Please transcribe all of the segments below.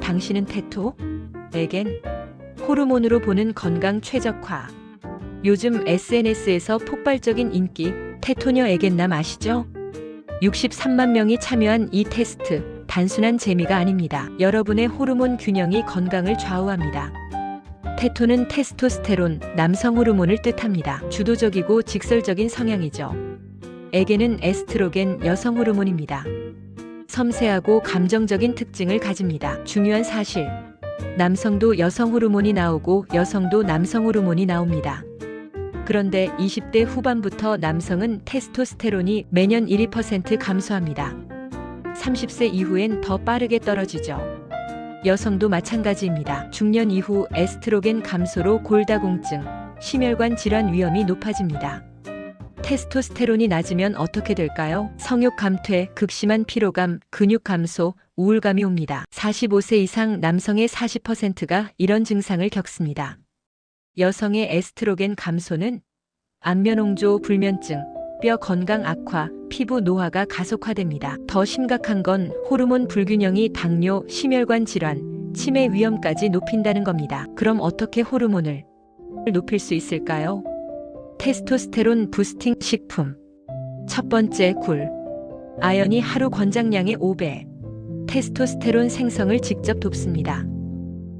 당신은 테토? 에겐? 호르몬으로 보는 건강 최적화. 요즘 SNS에서 폭발적인 인기 테토녀 에겐 남 아시죠? 63만 명이 참여한 이 테스트 단순한 재미가 아닙니다. 여러분의 호르몬 균형이 건강을 좌우합니다. 테토는 테스토스테론, 남성 호르몬을 뜻합니다. 주도적이고 직설적인 성향이죠. 에겐은 에스트로겐, 여성 호르몬입니다. 섬세하고 감정적인 특징을 가집니다. 중요한 사실. 남성도 여성 호르몬이 나오고 여성도 남성 호르몬이 나옵니다. 그런데 20대 후반부터 남성은 테스토스테론이 매년 1, 2% 감소합니다. 30세 이후엔 더 빠르게 떨어지죠. 여성도 마찬가지입니다. 중년 이후 에스트로겐 감소로 골다공증, 심혈관 질환 위험이 높아집니다. 테스토스테론이 낮으면 어떻게 될까요? 성욕 감퇴, 극심한 피로감, 근육 감소, 우울감이 옵니다. 45세 이상 남성의 40%가 이런 증상을 겪습니다. 여성의 에스트로겐 감소는 안면홍조 불면증, 뼈 건강 악화, 피부 노화가 가속화됩니다. 더 심각한 건 호르몬 불균형이 당뇨, 심혈관 질환, 치매 위험까지 높인다는 겁니다. 그럼 어떻게 호르몬을 높일 수 있을까요? 테스토스테론 부스팅 식품. 첫 번째 굴. 아연이 하루 권장량의 5배. 테스토스테론 생성을 직접 돕습니다.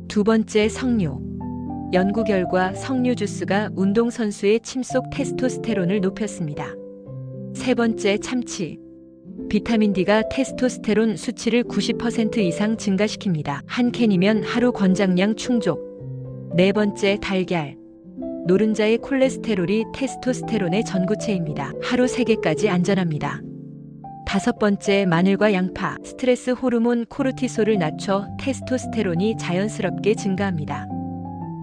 두 번째 석류. 연구 결과 석류 주스가 운동선수의 침속 테스토스테론을 높였습니다. 세 번째 참치. 비타민 D가 테스토스테론 수치를 90% 이상 증가시킵니다. 한 캔이면 하루 권장량 충족. 네 번째 달걀. 노른자의 콜레스테롤이 테스토스테론의 전구체입니다. 하루 3개까지 안전합니다. 다섯 번째 마늘과 양파. 스트레스 호르몬 코르티솔을 낮춰 테스토스테론이 자연스럽게 증가합니다.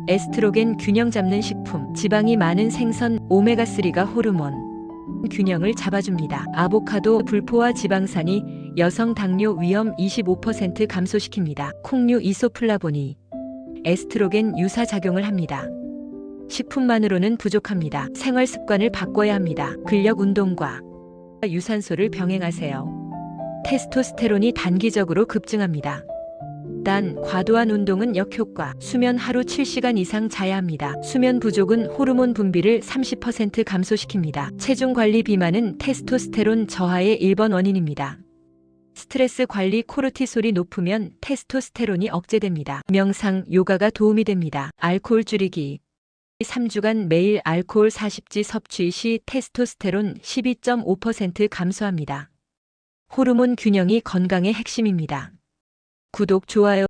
에스트로겐 균형 잡는 식품. 지방이 많은 생선 오메가3가 호르몬 균형을 잡아줍니다. 아보카도 불포화 지방산이 여성 당뇨 위험 25% 감소시킵니다. 콩류 이소플라보니 에스트로겐 유사 작용을 합니다. 식품만으로는 부족합니다. 생활 습관을 바꿔야 합니다. 근력 운동과 유산소를 병행하세요. 테스토스테론이 단기적으로 급증합니다. 단 과도한 운동은 역효과. 수면 하루 7시간 이상 자야 합니다. 수면 부족은 호르몬 분비를 30% 감소시킵니다. 체중 관리 비만은 테스토스테론 저하의 1번 원인입니다. 스트레스 관리 코르티솔이 높으면 테스토스테론이 억제됩니다. 명상, 요가가 도움이 됩니다. 알코올 줄이기. 3주간 매일 알코올 40지 섭취 시 테스토스테론 12.5% 감소합니다. 호르몬 균형이 건강의 핵심입니다. 구독, 좋아요